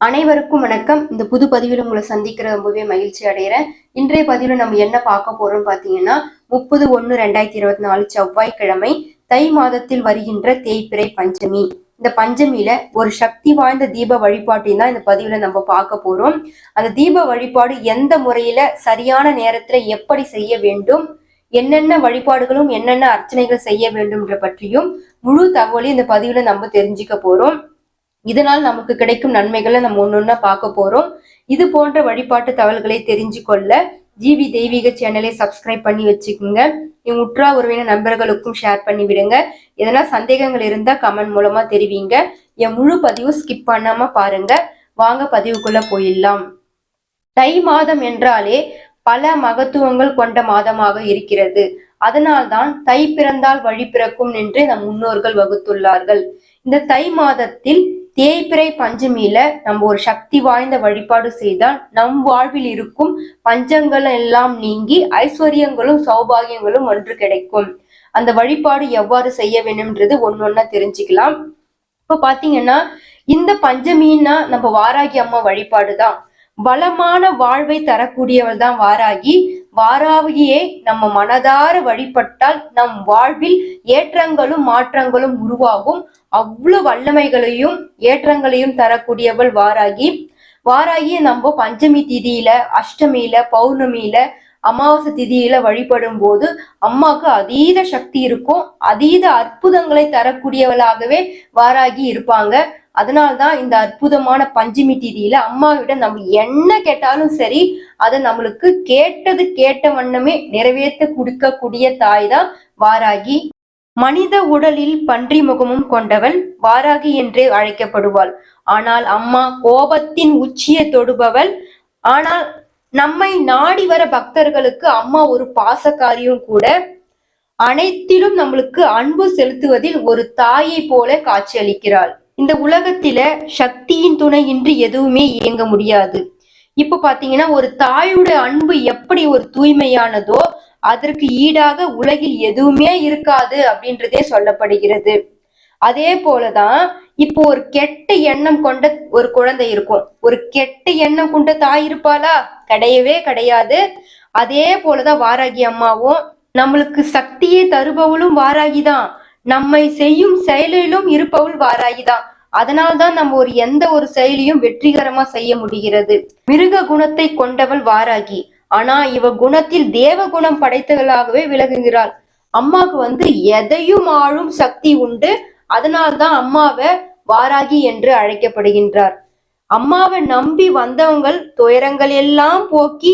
அனைவருக்கும் வணக்கம். இந்த புது பதிவில் உங்களை சந்திக்கிற ரொம்பவே மகிழ்ச்சி அடைகிறேன். இன்றைய பதிவில் நம்ம என்ன பார்க்க போறோம்னு பார்த்தீங்கன்னா முப்பது ஒன்று ரெண்டாயிரத்தி இருபத்தி நாலு செவ்வாய்க்கிழமை தை மாதத்தில் வருகின்ற தேய்பிறை பஞ்சமி. இந்த பஞ்சமியில ஒரு சக்தி வாய்ந்த தீப வழிபாட்டையும் தான் இந்த பதிவுல நம்ம பார்க்க போறோம். அந்த தீப வழிபாடு எந்த முறையில சரியான நேரத்துல எப்படி செய்ய வேண்டும் என்னென்ன வழிபாடுகளும் என்னென்ன அர்ச்சனைகள் செய்ய வேண்டும்ன்ற பற்றியும் முழு தகவலையும் இந்த பதிவுல நம்ம தெரிஞ்சுக்க போறோம். இதனால் நமக்கு கிடைக்கும் நன்மைகளை நம்ம ஒன்னொன்னா பார்க்க போறோம். இது போன்ற வழிபாட்டு தகவல்களை தெரிஞ்சு கொள்ள ஜிவி தெய்வீக சேனலை சப்ஸ்கிரைப் பண்ணி வச்சுக்கோங்க. என் உற்றா உறவின நண்பர்களுக்கும் ஷேர் பண்ணி விடுங்க. எதனா சந்தேகங்கள் இருந்தா கமெண்ட் மூலமா தெரிவிங்க. என் முழு பதிவு ஸ்கிப் பண்ணாம பாருங்க. வாங்க பதிவுக்குள்ள போயிடலாம். தை மாதம் என்றாலே பல மகத்துவங்கள் கொண்ட மாதமாக இருக்கிறது. அதனால்தான் தை பிறந்தால் வழி பிறக்கும் என்று நம் முன்னோர்கள் வகுத்துள்ளார்கள். இந்த தை மாதத்தில் தேய்பிறை பஞ்சமியில நம்ம ஒரு சக்தி வாய்ந்த வழிபாடு செய்தால் நம் வாழ்வில் இருக்கும் பஞ்சங்கள் எல்லாம் நீங்கி ஐஸ்வர்யங்களும் சௌபாகியங்களும் ஒன்று கிடைக்கும். அந்த வழிபாடு எவ்வாறு செய்ய வேண்டும்ன்றது ஒன்னொன்னா தெரிஞ்சுக்கலாம். இப்ப பாத்தீங்கன்னா இந்த பஞ்சமின்னா நம்ம வாராகி அம்மா வழிபாடு தான் வளமான வாழ்வை தரக்கூடியவள் தான் வாராகி. வாராகியே நம்ம மனதார வழிபட்டால் நம் வாழ்வில் ஏற்றங்களும் மாற்றங்களும் உருவாகும். அவ்வளவு வல்லமைகளையும் ஏற்றங்களையும் தரக்கூடியவள் வாராகி. வாராகிய நம்ம பஞ்சமி திதியில அஷ்டமியில பௌர்ணமியில அமாவாசை திதியில வழிபடும் போது அம்மாவுக்கு அதீத சக்தி இருக்கும். அதீத அற்புதங்களை தரக்கூடியவளாகவே வாராகி இருப்பாங்க. அதனால்தான் இந்த அற்புதமான பஞ்சு திதியில அம்மாவிடம் நம்ம என்ன கேட்டாலும் சரி அதை நம்மளுக்கு கேட்டது கேட்ட வண்ணமே நிறைவேற்ற கொடுக்கக்கூடிய தாய் தான் வாராகி. மனித உடலில் பன்றி முகமும் கொண்டவள் வாராகி என்றே அழைக்கப்படுவாள். ஆனால் அம்மா கோபத்தின் உச்சியை தொடுபவள். ஆனால் நம்மை நாடி வர பக்தர்களுக்கு அம்மா ஒரு பாசக்காரியும் கூட. அனைத்திலும் நம்மளுக்கு அன்பு செலுத்துவதில் ஒரு தாயை போல காட்சியளிக்கிறாள். இந்த உலகத்தில சக்தியின் துணை இன்றி எதுவுமே இயங்க முடியாது. இப்ப பாத்தீங்கன்னா ஒரு தாயோட அன்பு எப்படி ஒரு தூய்மையானதோ அதற்கு ஈடாக உலகில் எதுவுமே இருக்காது அப்படின்றதே சொல்லப்படுகிறது. அதே போலதான் இப்போ ஒரு கெட்ட எண்ணம் கொண்ட ஒரு குழந்தை இருக்கும். ஒரு கெட்ட எண்ணம் கொண்ட தாய் இருப்பாளா? கிடையவே கிடையாது. அதே போலதான் வாராகி அம்மாவும் நம்மளுக்கு சக்தியை தருபவளும் வாராகி தான் நம்மை செய்யும் செயலிலும் இருப்பவள் வாராகி தான் அதனால்தான் நம்ம ஒரு எந்த ஒரு செயலியும் வெற்றிகரமா செய்ய முடிகிறது. மிருக குணத்தை கொண்டவள் வாராகி. ஆனா இவ குணத்தில் தேவ குணம் படைத்தவளாகவே விளங்குகிறாள். அம்மாவுக்கு வந்து எதையும் ஆளும் சக்தி உண்டு. அதனால்தான் அம்மாவை வாராகி என்று அழைக்கப்படுகின்றார். அம்மாவை நம்பி வந்தவங்கள் துயரங்கள் எல்லாம் போக்கி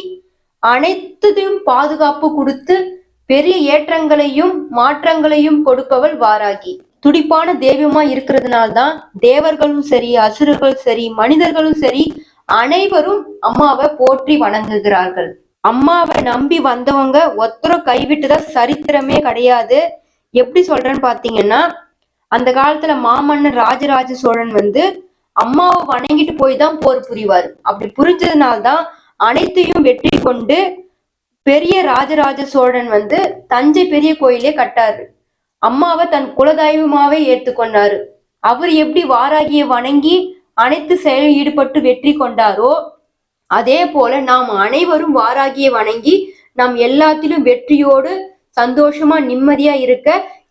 அனைத்தையும் பாதுகாப்பு கொடுத்து பெரிய ஏற்றங்களையும் மாற்றங்களையும் கொடுப்பவள் வாராகி. துடிப்பான தெய்வமா இருக்கிறதுனால்தான் தேவர்களும் சரி அசுரர்களும் சரி மனிதர்களும் சரி அனைவரும் அம்மாவை போற்றி வணங்குகிறார்கள். அம்மாவை நம்பி வந்தவங்க ஒத்தரும் கைவிட்டுதான் சரித்திரமே கிடையாது. எப்படி சொல்றேன்னு பாத்தீங்கன்னா அந்த காலத்துல மாமன்னர் ராஜராஜ சோழன் வந்து அம்மாவை வணங்கிட்டு போய் தான் போர் புரிவார். அப்படி புரிஞ்சதுனால்தான் அனைத்தையும் வெற்றி கொண்டு பெரிய ராஜராஜ சோழன் வந்து தஞ்சை பெரிய கோயிலே கட்டாரு. அம்மாவை தன் குலதெய்வமாவே ஏத்துக்கொண்டாரு அவர் எப்படி வாராகிய வணங்கி அனைத்து செயலில் ஈடுபட்டு வெற்றி கொண்டாரோ அதே போல நாம் அனைவரும் வாராகிய வணங்கி நாம் எல்லாத்திலும் வெற்றியோடு சந்தோஷமா நிம்மதியா இருக்க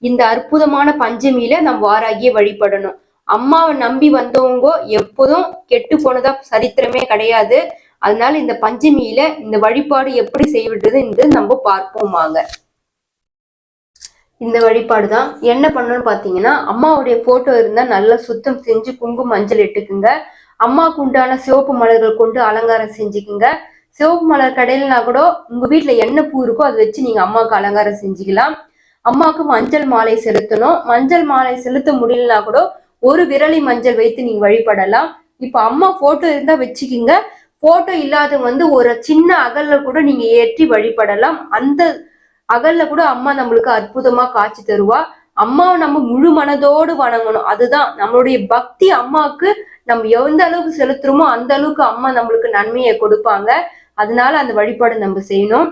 இந்த அற்புதமான பஞ்சமியில நாம் வாராகிய வழிபடணும். அம்மாவை நம்பி வந்தவங்க எப்போதும் கெட்டு போனதா சரித்திரமே கிடையாது. அதனால இந்த பஞ்சமியில இந்த வழிபாடு எப்படி செய்விடுறது என்று நம்ம பார்ப்போம் வாங்க இந்த வழிபாடு தான் என்ன பண்ணணும்னு பார்த்தீங்கன்னா அம்மாவுடைய ஃபோட்டோ இருந்தால் நல்லா சுத்தம் செஞ்சு குங்குமம் மஞ்சள் இட்டுக்குங்க. அம்மாவுக்கு உண்டான சிவப்பு மலர்கள் கொண்டு அலங்காரம் செஞ்சுக்குங்க. சிவப்பு மலர் கடையிலனா கூட உங்கள் வீட்டில் என்ன பூ இருக்கோ அதை வச்சு நீங்க அம்மாவுக்கு அலங்காரம் செஞ்சுக்கலாம். அம்மாவுக்கு மஞ்சள் மாலை செலுத்தணும். மஞ்சள் மாலை செலுத்த முடியலனா கூட ஒரு விரலி மஞ்சள் வைத்து நீங்கள் வழிபடலாம். இப்போ அம்மா ஃபோட்டோ இருந்தால் வச்சுக்கிங்க. போட்டோ இல்லாதவங்க வந்து ஒரு சின்ன அகல்ல கூட நீங்க ஏற்றி வழிபடலாம். அந்த அகல்ல கூட அம்மா நம்மளுக்கு அற்புதமா காட்சி தருவா. அம்மாவை நம்ம முழு மனதோடு வணங்கணும். அதுதான் நம்மளுடைய பக்தி அம்மாவுக்கு நம்ம எந்த அளவுக்கு செலுத்துறோமோ அந்த அளவுக்கு அம்மா நம்மளுக்கு நன்மையை கொடுப்பாங்க. அதனால அந்த வழிபாடு நம்ம செய்யணும்.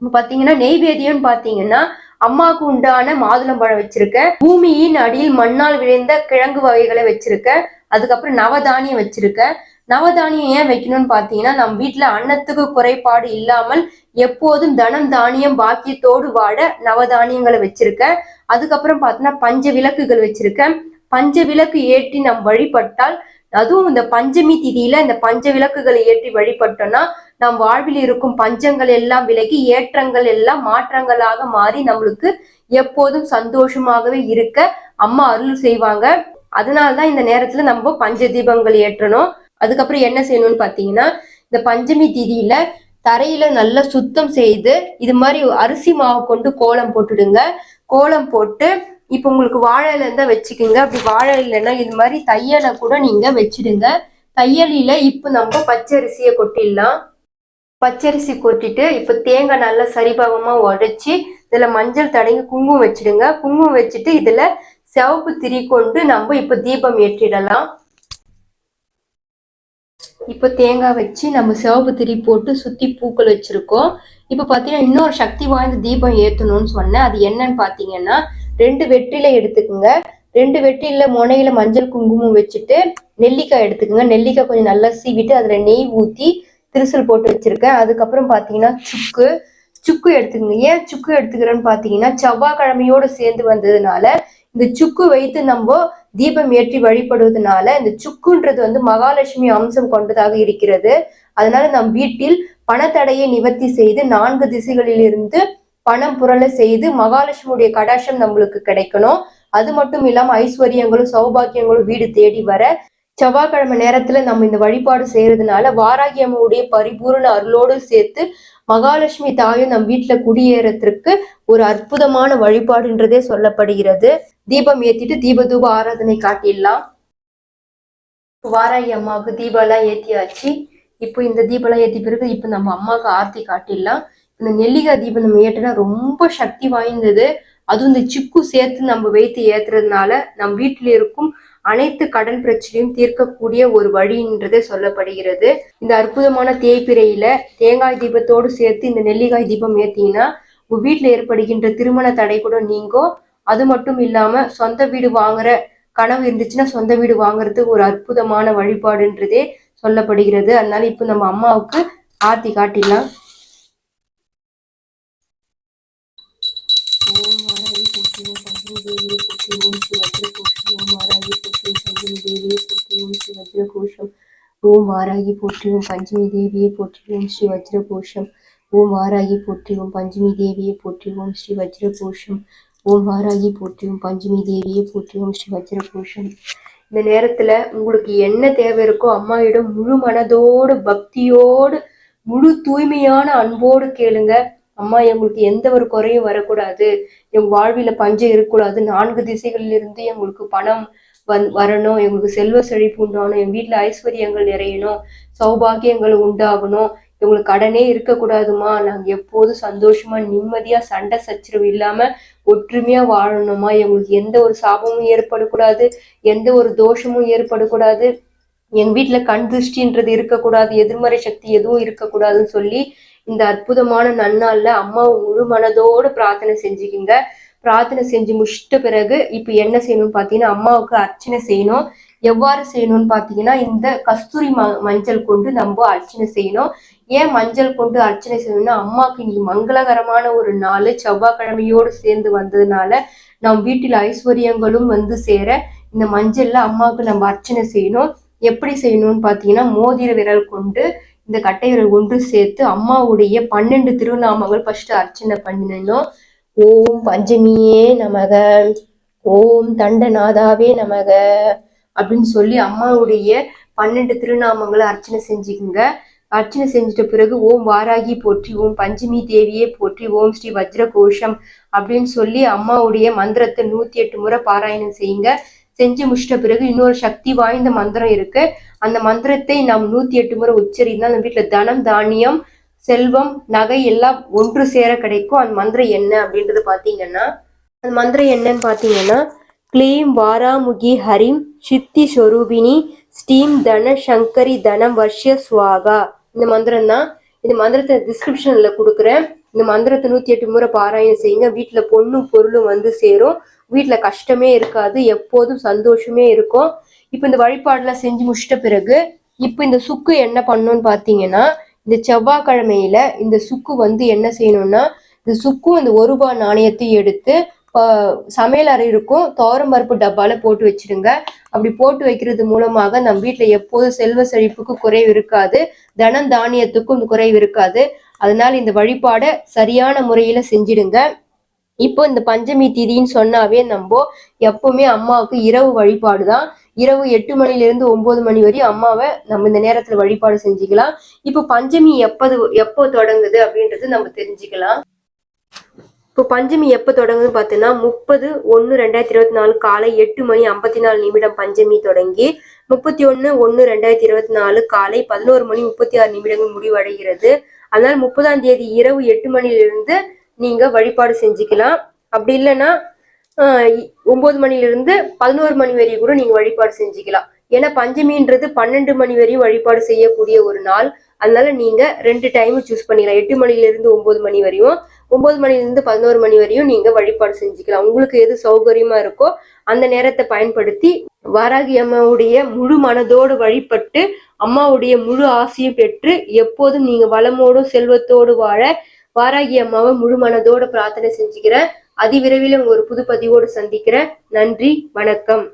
இப்ப பாத்தீங்கன்னா நெய்வேதியம்னு பாத்தீங்கன்னா அம்மாவுக்கு உண்டான மாதுளம்பழம் வச்சிருக்கேன். பூமியின் அடியில் மண்ணால் விளைந்த கிழங்கு வகைகளை வச்சிருக்கேன். அதுக்கப்புறம் நவதானியம் வச்சிருக்கேன். நவதானியம் ஏன் வைக்கணும்னு பாத்தீங்கன்னா நம்ம வீட்டுல அன்னத்துக்கு குறைபாடு இல்லாமல் எப்போதும் தனம் தானியம் பாக்கியத்தோடு வாட நவதானியங்களை வச்சிருக்கேன். அதுக்கப்புறம் பார்த்தீங்கன்னா பஞ்ச விளக்குகள் வச்சிருக்கேன். பஞ்ச விளக்கு ஏற்றி நம் வழிபட்டால் அதுவும் இந்த பஞ்சமி திதியில இந்த பஞ்ச விளக்குகளை ஏற்றி வழிபட்டோம்னா நம் வாழ்வில் இருக்கும் பஞ்சங்கள் எல்லாம் விலகி ஏற்றங்கள் எல்லாம் மாற்றங்களாக மாறி நம்மளுக்கு எப்போதும் சந்தோஷமாகவே இருக்க அம்மா அருள் செய்வாங்க. அதனாலதான் இந்த நேரத்துல நம்ம பஞ்ச தீபங்கள் ஏற்றணும். அதுக்கப்புறம் என்ன செய்யணும்னு பார்த்தீங்கன்னா இந்த பஞ்சமி திதியில தரையில நல்லா சுத்தம் செய்து இது மாதிரி அரிசி மாவு கொண்டு கோலம் போட்டுடுங்க. கோலம் போட்டு இப்போ உங்களுக்கு வாழை இலந்தான் இருந்தா வச்சுக்கோங்க. அப்படி வாழை இல்லைன்னா இது மாதிரி தையலை கூட நீங்க வச்சிடுங்க. தையலில இப்போ நம்ம பச்சரிசியை கொட்டிடலாம். பச்சரிசி கொட்டிட்டு இப்போ தேங்காய் நல்லா சரிபாகமா உடைச்சி இதுல மஞ்சள் தடங்கி குங்குமம் வச்சிடுங்க. குங்குமம் வச்சுட்டு இதுல சிவப்பு திரி கொண்டு நம்ம இப்போ தீபம் ஏற்றிடலாம். இப்போ தேங்காய் வச்சு நம்ம சிவப்பு திரி போட்டு சுற்றி பூக்கள் வச்சுருக்கோம். இப்போ பார்த்தீங்கன்னா இன்னொரு சக்தி வாய்ந்த தீபம் ஏற்றணும்னு சொன்னேன். அது என்னன்னு பார்த்தீங்கன்னா ரெண்டு வெற்றில எடுத்துக்கோங்க. ரெண்டு வெற்றில முனையில மஞ்சள் குங்குமம் வச்சுட்டு நெல்லிக்காய் எடுத்துக்கோங்க. நெல்லிக்காய் கொஞ்சம் நல்லா சீவிட்டு அதில் நெய் ஊற்றி திருசல் போட்டு வச்சுருக்கேன். அதுக்கப்புறம் பார்த்தீங்கன்னா சுக்கு சுக்கு எடுத்துக்கோங்க. ஏன் சுக்கு எடுத்துக்கிறேன்னு பார்த்தீங்கன்னா செவ்வாய்க்கிழமையோடு சேர்ந்து வந்ததுனால இந்த சுக்கு வைத்து நம்ம தீபம் ஏற்றி வழிபடுவதனால இந்த சுக்குன்றது வந்து மகாலட்சுமி அம்சம் கொண்டதாக இருக்கிறது. அதனால நம் வீட்டில் பணத்தடையை நிவர்த்தி செய்து நான்கு திசைகளில் இருந்து பணம் புரள செய்து மகாலட்சுமியுடைய கடாட்சம் நம்மளுக்கு கிடைக்கணும். அது மட்டும் இல்லாம ஐஸ்வர்யங்களும் சௌபாக்கியங்களும் வீடு தேடி வர செவ்வாய்க்கிழமை நேரத்துல நம்ம இந்த வழிபாடு செய்யறதுனால வாராகி அம்மாவுடைய பரிபூர்ண அருளோடு சேர்த்து மகாலட்சுமி தாயும் நம் வீட்டுல குடியேறத்திற்கு ஒரு அற்புதமான வழிபாடுன்றதே சொல்லப்படுகிறது. தீபம் ஏத்திட்டு தீபதூப ஆராதனை காட்டிடலாம். வாராயி அம்மாவுக்கு தீபம்லாம் ஏத்தியாச்சு. இப்போ இந்த தீபம்லாம் ஏத்தி பிறகு இப்போ நம்ம அம்மாவுக்கு ஆர்த்தி காட்டிடலாம். இந்த நெல்லிக்காய் தீபம் நம்ம ஏற்றினா ரொம்ப சக்தி வாய்ந்தது. அதுவும் இந்த சிக்கு சேர்த்து நம்ம வைத்து ஏத்துறதுனால நம் வீட்டில் இருக்கும் அனைத்து கடன் பிரச்சனையும் தீர்க்கக்கூடிய ஒரு வழின்றதே சொல்லப்படுகிறது. இந்த அற்புதமான தேய்பிரையில தேங்காய் தீபத்தோடு சேர்த்து இந்த நெல்லிக்காய் தீபம் ஏத்தீங்கன்னா உங்க வீட்டில் ஏற்படுகின்ற திருமண தடை கூட நீங்கும் அது மட்டும் இல்லாம சொந்த வீடு வாங்குற கனவு இருந்துச்சுன்னா சொந்த வீடு வாங்குறதுக்கு ஒரு அற்புதமான வழிபாடுன்றதே சொல்லப்படுகிறது. அதனால இப்போ நம்ம அம்மாவுக்கு ஆர்த்தி காட்டிடலாம். ஓம் வாராகி போற்றியும் பஞ்சமி தேவியை போற்றியும் ஸ்ரீ வஜ்ர கோஷம் ஓம் வாராகி போற்றியும் பஞ்சமி தேவியை போற்றியும் ஸ்ரீ வஜ்ர ஓம் வாராகி போற்றியும் ஓம் பஞ்சமி தேவியை போற்றியும் ஸ்ரீ வஜ்ர கோஷம் இந்த நேரத்துல உங்களுக்கு என்ன தேவை இருக்கோ அம்மாயிடம் முழு மனதோடு பக்தியோடு முழு தூய்மையான அன்போடு கேளுங்க. அம்மா எங்களுக்கு எந்த ஒரு குறையும் வரக்கூடாது. எங்க வாழ்வில பஞ்சம் இருக்கக்கூடாது. நான்கு திசைகளில் இருந்து எங்களுக்கு பணம் வந் வரணும். எங்களுக்கு செல்வ செழிப்பு உண்டாகணும். எங்க வீட்டுல ஐஸ்வர்யங்கள் நிறையணும். சௌபாகியங்கள் உண்டாகணும். எங்களுக்கு கடனே இருக்கக்கூடாதுமா. நாங்க எப்போதும் சந்தோஷமா நிம்மதியா சண்டை சச்சரவு இல்லாம ஒற்றுமையா வாழணுமா? எங்களுக்கு எந்த ஒரு சாபமும் ஏற்படக்கூடாது எந்த ஒரு தோஷமும் ஏற்படக்கூடாது. எங்க வீட்டுல கண் திருஷ்டின்றது இருக்கக்கூடாது எதிர்மறை சக்தி எதுவும் இருக்கக்கூடாதுன்னு சொல்லி இந்த அற்புதமான நன்னாள்ல அம்மாவை முழு மனதோடு பிரார்த்தனை செஞ்சுக்கிங்க. பிரார்த்தனை செஞ்சு முடிச்சிட்ட பிறகு இப்ப என்ன செய்யணும்னு பாத்தீங்கன்னா அம்மாவுக்கு அர்ச்சனை செய்யணும். எவ்வாறு செய்யணும்னு பார்த்தீங்கன்னா இந்த கஸ்தூரி ம மஞ்சள் கொண்டு நம்ம அர்ச்சனை செய்யணும். ஏன் மஞ்சள் கொண்டு அர்ச்சனை செய்யணும்னா அம்மாவுக்கு இன்னைக்கு மங்களகரமான ஒரு நாள் செவ்வாய்க்கிழமையோடு சேர்ந்து வந்ததுனால நம் வீட்டில் ஐஸ்வர்யங்களும் வந்து சேர இந்த மஞ்சள்ல அம்மாவுக்கு நம்ம அர்ச்சனை செய்யணும். எப்படி செய்யணும்னு பார்த்தீங்கன்னா மோதிர விரல் கொண்டு இந்த கட்டை விரல் ஒன்று சேர்த்து அம்மாவுடைய பன்னெண்டு திருநாமங்கள் ஃபர்ஸ்ட் அர்ச்சனை பண்ணினோம். ஓம் பஞ்சமியே நமக. ஓம் தண்டநாதாவே நமக. அப்படின்னு சொல்லி அம்மாவுடைய பன்னெண்டு திருநாமங்களை அர்ச்சனை செஞ்சுக்குங்க. அர்ச்சனை செஞ்சிட்ட பிறகு ஓம் வாராகி போற்றி ஓம் பஞ்சமி தேவியே போற்றி ஓம் ஸ்ரீ வஜ்ர கோஷம் அப்படின்னு சொல்லி அம்மாவுடைய மந்திரத்தை நூத்தி எட்டு முறை பாராயணம் செய்யுங்க. செஞ்சு முடிச்சிட்ட பிறகு இன்னொரு சக்தி வாய்ந்த மந்திரம் இருக்கு. அந்த மந்திரத்தை நாம் நூத்தி எட்டு முறை உச்சரிந்தால் நம்ம வீட்டுல தனம் தானியம் செல்வம் நகை எல்லாம் ஒன்று சேர கிடைக்கும். அந்த மந்திரம் என்ன அப்படின்றது பாத்தீங்கன்னா அந்த மந்திரம் என்னன்னு பாத்தீங்கன்னா க்ளீம் வாராமுகி ஹரிம் சித்தி ஸ்வரூபினி ஸ்டீம் தன சங்கரி தனம் வர்ஷ சுவாகா. இந்த மந்திரம் தான் இந்த மந்திரத்தை டிஸ்கிரிப்ஷன்ல கொடுக்குறேன். இந்த மந்திரத்தை நூத்தி எட்டு முறை பாராயணம் செய்யுங்க. வீட்டுல பொண்ணும் பொருளும் வந்து சேரும். வீட்டுல கஷ்டமே இருக்காது. எப்போதும் சந்தோஷமே இருக்கும். இப்போ இந்த வழிபாடுலாம் செஞ்சு முடிச்சிட்ட பிறகு இப்போ இந்த சுக்கு என்ன பண்ணணும்னு பார்த்தீங்கன்னா இந்த செவ்வாய்க்கிழமையில இந்த சுக்கு வந்து என்ன செய்யணும்னா இந்த சுக்கும் இந்த ஒரு ரூபாய் நாணயத்தையும் எடுத்து சமையல் அறை இருக்கும். துவரம் பருப்பு டப்பால போட்டு வச்சிடுங்க அப்படி போட்டு வைக்கிறது மூலமாக நம்ம வீட்டில் எப்போதும் செல்வ செழிப்புக்கு குறைவு இருக்காது. தனம் தானியத்துக்கும் குறைவு இருக்காது. அதனால இந்த வழிபாடை சரியான முறையில செஞ்சிடுங்க. இப்போ இந்த பஞ்சமி திதின்னு சொன்னாவே நம்ம எப்பவுமே அம்மாவுக்கு இரவு வழிபாடு தான். இரவு எட்டு மணிலிருந்து ஒன்பது மணி வரையும் அம்மாவை நம்ம இந்த நேரத்துல வழிபாடு செஞ்சுக்கலாம். இப்போ பஞ்சமி எப்போது எப்போ தொடங்குது அப்படின்றது நம்ம தெரிஞ்சுக்கலாம். இப்போ பஞ்சமி எப்போ தொடங்குதுன்னு பார்த்தீங்கன்னா முப்பது ஒன்று ரெண்டாயிரத்தி இருபத்தி நாலு காலை எட்டு மணி ஐம்பத்தி நாலு நிமிடம் பஞ்சமி தொடங்கி முப்பத்தி ஒன்று ஒன்று ரெண்டாயிரத்தி இருபத்தி நாலு காலை பதினோரு மணி முப்பத்தி ஆறு நிமிடங்கள் முடிவடைகிறது. அதனால முப்பதாம் தேதி இரவு எட்டு மணிலிருந்து நீங்க வழிபாடு செஞ்சுக்கலாம். அப்படி இல்லைன்னா ஆஹ் மணிலிருந்து பதினோரு மணி வரையும் கூட நீங்க வழிபாடு செஞ்சுக்கலாம். ஏன்னா பஞ்சமின்றது பன்னெண்டு மணி வரையும் வழிபாடு செய்யக்கூடிய ஒரு நாள். அதனால நீங்க ரெண்டு டைம் சூஸ் பண்ணிக்கலாம். எட்டு மணில இருந்து ஒன்பது மணி வரையும் ஒன்பது மணிலேருந்து பதினோரு மணி வரையும் நீங்கள் வழிபாடு செஞ்சுக்கலாம். உங்களுக்கு எது சௌகரியமாக இருக்கோ அந்த நேரத்தை பயன்படுத்தி வாராகி அம்மாவுடைய முழு மனதோடு வழிபட்டு அம்மாவுடைய முழு ஆசையும் பெற்று எப்போதும் நீங்கள் வளமோடும் செல்வத்தோடு வாழ வாராகி அம்மாவை முழு மனதோடு பிரார்த்தனை செஞ்சுக்கிறேன். அதிவிரைவில் உங்க ஒரு புது பதிவோடு சந்திக்கிறேன். நன்றி வணக்கம்.